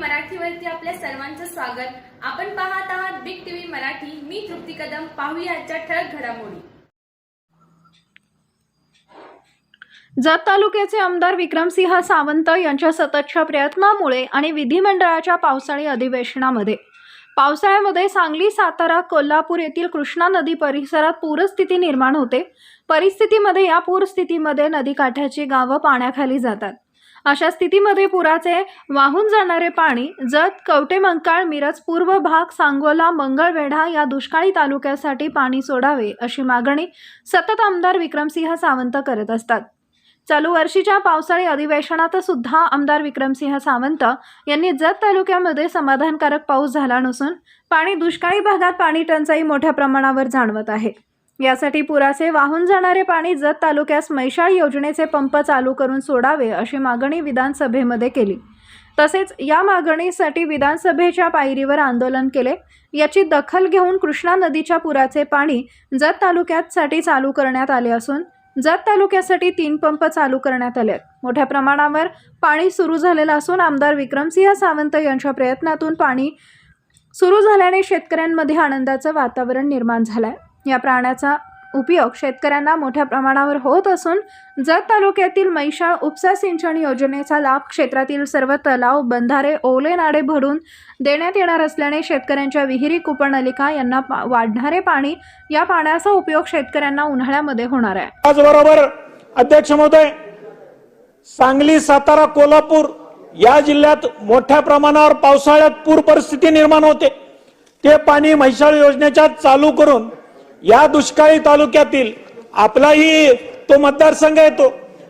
मराठीवरती आपल्या सर्वांचं स्वागत. आपण पाहत आहात बिग टीव्ही मराठी. मी तृप्ती कदम. पाहूया आजच्या ठळक घडामोडी. जत तालुक्याचे आमदार विक्रमसिंह सावंत यांच्या सततच्या प्रयत्नामुळे आणि विधिमंडळाच्या पावसाळी अधिवेशनामध्ये. पावसाळ्यामध्ये सांगली सातारा कोल्हापूर येथील कृष्णा नदी परिसरात पूरस्थिती निर्माण होते. परिस्थितीमध्ये या पूरस्थितीमध्ये नदीकाठाची गावं पाण्याखाली जातात. अशा स्थितीमध्ये पुराचे वाहून जाणारे पाणी जत कवटेमंकाळ मिरज पूर्व भाग सांगोला मंगळवेढा या दुष्काळी तालुक्यासाठी पाणी सोडावे अशी मागणी सतत आमदार विक्रमसिंह सावंत करत असतात. चालू वर्षीच्या पावसाळी अधिवेशनात सुद्धा आमदार विक्रमसिंह सावंत यांनी जत तालुक्यामध्ये समाधानकारक पाऊस झाला नसून पाणी दुष्काळी भागात पाणी टंचाई मोठ्या प्रमाणावर जाणवत आहे. यासाठी पुराचे वाहून जाणारे पाणी जत तालुक्यास मैशाळ योजनेचे पंप चालू करून सोडावे अशी मागणी विधानसभेमध्ये केली. तसेच या मागणीसाठी विधानसभेच्या पायरीवर आंदोलन केले. याची दखल घेऊन कृष्णा नदीच्या पुराचे पाणी जत तालुक्यासाठी चालू करण्यात आले असून जत तालुक्यासाठी तीन पंप चालू करण्यात आले आहेत. मोठ्या प्रमाणावर पाणी सुरू झालेलं असून आमदार विक्रमसिंह सावंत यांच्या प्रयत्नातून पाणी सुरू झाल्याने शेतकऱ्यांमध्ये आनंदाचं वातावरण निर्माण झालं आहे या प्राण्याचा उपयोग शेतकऱ्यांना मोठ्या प्रमाणावर होत असून जत तालुक्यातील मैशाळ उपसा सिंचन योजनेचा लाभ क्षेत्रातील सर्व तलाव बंधारे ओले नाडे भरून देण्यात येणार असल्याने शेतकऱ्यांच्या विहिरी कुपनलिका यांना पा- वाढणारे पाणी या पाण्याचा उपयोग शेतकऱ्यांना उन्हाळ्यामध्ये होणार आहे. त्याचबरोबर अध्यक्ष महोदय सांगली सातारा कोल्हापूर या जिल्ह्यात मोठ्या प्रमाणावर पावसाळ्यात पूर परिस्थिती निर्माण होते. ते पाणी म्हैसाळ योजनेच्या चालू करून या दुष्काळी तालुक्यातील आपलाही तो मतदारसंघ येतो.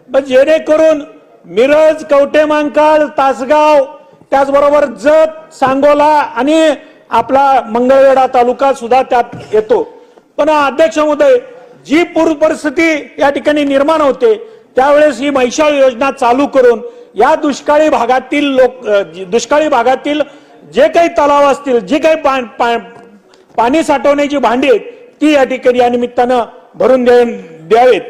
पण जेणेकरून मिरज कवठेमांकाळ तासगाव त्याचबरोबर जत सांगोला आणि आपला मंगळवेढा तालुका सुद्धा त्यात येतो. पण अध्यक्ष महोदय जी पूर परिस्थिती या ठिकाणी निर्माण होते त्यावेळेस ही मैशाळ योजना चालू करून या दुष्काळी भागातील लोक दुष्काळी भागातील जे काही तलाव असतील जे काही पा- पाणी साठवण्याची भांडी आहेत ती या ठिकाणी या निमित्तानं भरून द्यावेत.